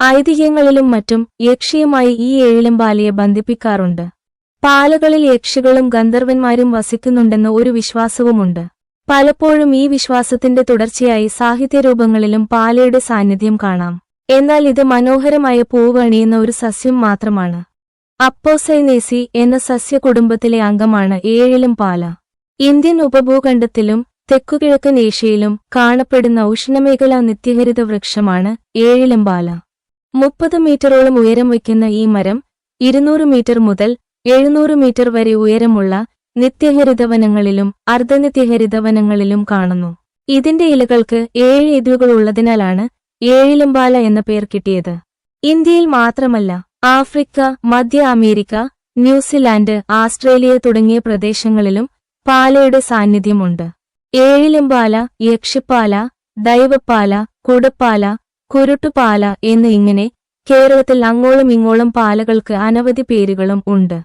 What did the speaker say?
ഐതിഹ്യങ്ങളിലും മറ്റും യക്ഷിയുമായി ഈ ഏഴിലമ്പാലയെ ബന്ധിപ്പിക്കാറുണ്ട്. പാലകളിൽ യക്ഷികളും ഗന്ധർവന്മാരും വസിക്കുന്നുണ്ടെന്ന് ഒരു വിശ്വാസവുമുണ്ട്. പലപ്പോഴും ഈ വിശ്വാസത്തിന്റെ തുടർച്ചയായി സാഹിത്യരൂപങ്ങളിലും പാലയുടെ സാന്നിധ്യം കാണാം. എന്നാൽ ഇത് മനോഹരമായ പൂവണിയുന്ന ഒരു സസ്യം മാത്രമാണ്. അപ്പോസൈനേസി എന്ന സസ്യകുടുംബത്തിലെ അംഗമാണ് ഏഴിലും പാല. ഇന്ത്യൻ ഉപഭൂഖണ്ഡത്തിലും തെക്കുകിഴക്കൻ ഏഷ്യയിലും കാണപ്പെടുന്ന ഉഷ്ണമേഖലാ നിത്യഹരിത വൃക്ഷമാണ് ഏഴിലമ്പാല മുപ്പത് മീറ്ററോളം ഉയരം വയ്ക്കുന്ന ഈ മരം ഇരുന്നൂറ് മീറ്റർ മുതൽ എഴുന്നൂറ് മീറ്റർ വരെ ഉയരമുള്ള നിത്യഹരിതവനങ്ങളിലും അർദ്ധനിത്യഹരിതവനങ്ങളിലും കാണുന്നു. ഇതിന്റെ ഇലകൾക്ക് ഏഴ് എതിരുകൾ ഉള്ളതിനാലാണ് ഏഴിലമ്പാല എന്ന പേർ കിട്ടിയത്. ഇന്ത്യയിൽ മാത്രമല്ല ആഫ്രിക്ക മധ്യ അമേരിക്ക ന്യൂസിലാൻഡ് ആസ്ട്രേലിയ തുടങ്ങിയ പ്രദേശങ്ങളിലും പാലയുടെ സാന്നിധ്യമുണ്ട്. ഏഴിലമ്പാല യക്ഷിപ്പാല ദൈവപ്പാല കുടപ്പാല കുരുട്ടുപാല എന്ന് ഇങ്ങനെ കേരളത്തിൽ അങ്ങോളം ഇങ്ങോളം പാലകൾക്ക് അനവധി പേരുകളും ഉണ്ട്.